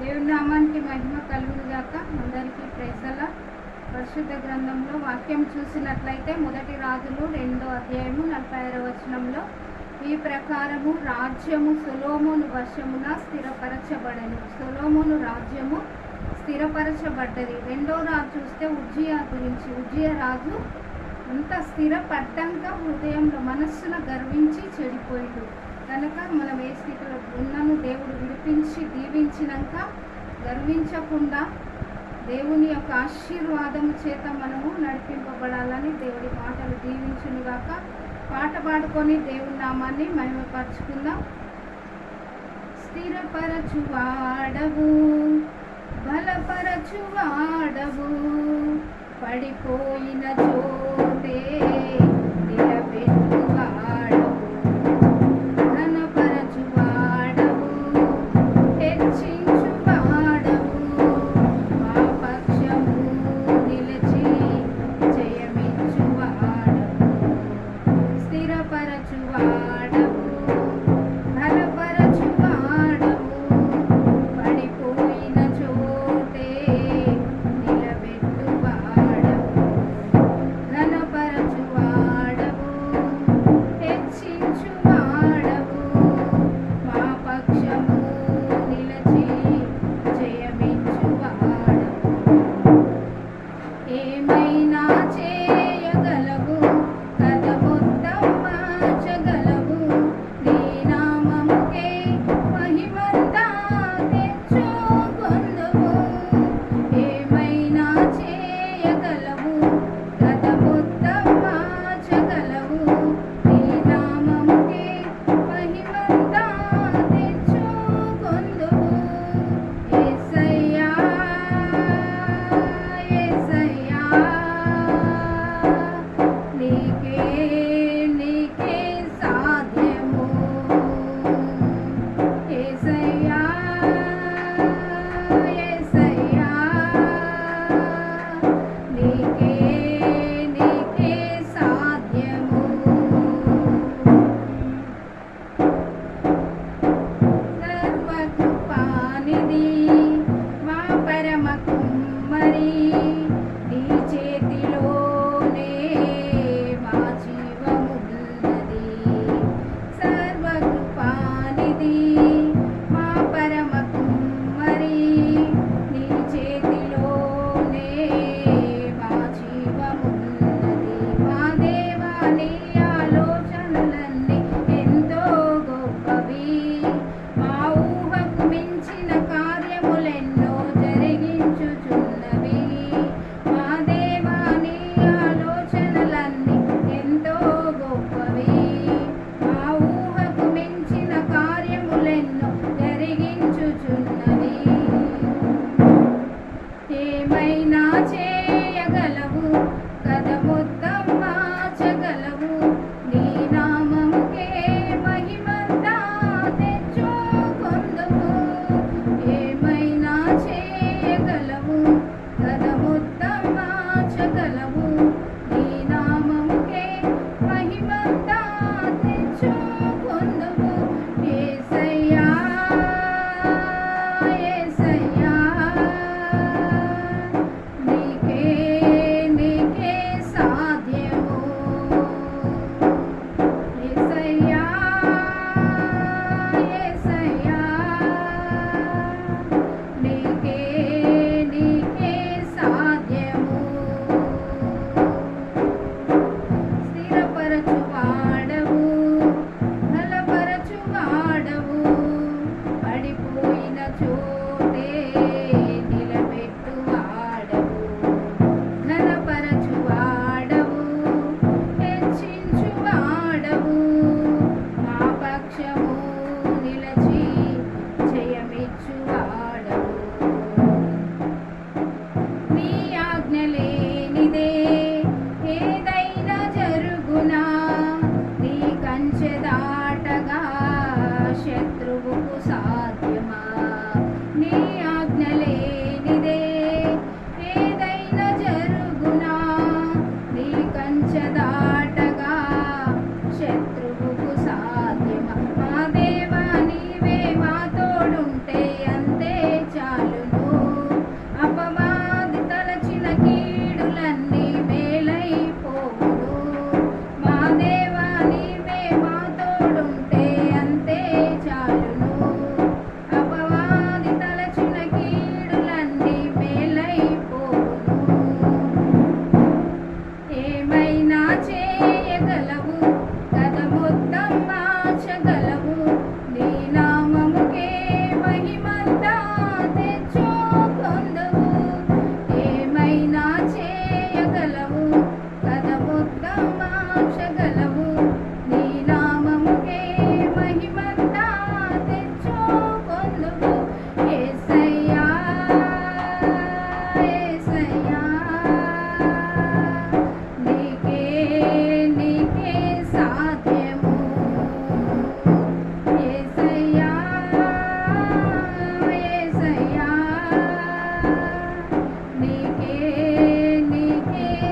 దేవుడి నామానికి మహిమ కలుగును అందరికీ ప్రేసల పరిశుద్ధ గ్రంథంలో వాక్యం చూసినట్లయితే మొదటి రాజులు రెండో అధ్యాయము నలభై ఆరో వచనంలో ఈ ప్రకారము రాజ్యము సులోమును వశమున స్థిరపరచబడను. సులోమును రాజ్యము స్థిరపరచబడ్డది. రెండో రాజు చూస్తే ఉజ్జయ గురించి ఉజ్జయ రాజు అంత స్థిరపడ్డాక హృదయంలో మనస్సున గర్వించి చెడిపోయిండు. కనుక మనం ఏ స్థితిలో ఉన్నను దేవుడు విడిపించి దీవించినాక గర్వించకుండా దేవుని యొక్క ఆశీర్వాదం చేత మనము నడిపింపబడాలని దేవుడి మాటలు దీవించునుగాక. పాట పాడుకొని దేవుని నామాన్ని మహిమపరచుకుందాం. స్థిరపరచువాడవు బలపరచువాడవు పడిపోయిన చోటే చోటే Bye.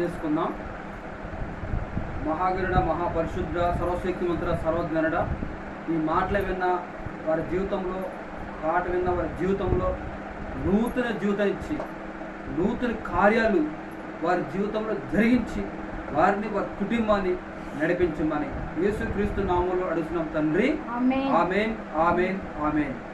చేసుకుందాం. మహాగరుడ మహాపరిశుద్ధ సర్వశక్తిమంతుడ సర్వజ్ఞనుడ ఈ మాటలు విన్న వారి జీవితంలో పాట విన్న వారి జీవితంలో నూతన జీవితం ఇచ్చి నూతన కార్యాలు వారి జీవితంలో జరిగించి వారిని వారి కుటుంబాన్ని నడిపించమని యేసుక్రీస్తు నామంలో అడుగుతున్నాం తండ్రి. ఆమేన్. ఆమెన్ ఆమెన్ ఆమెన్.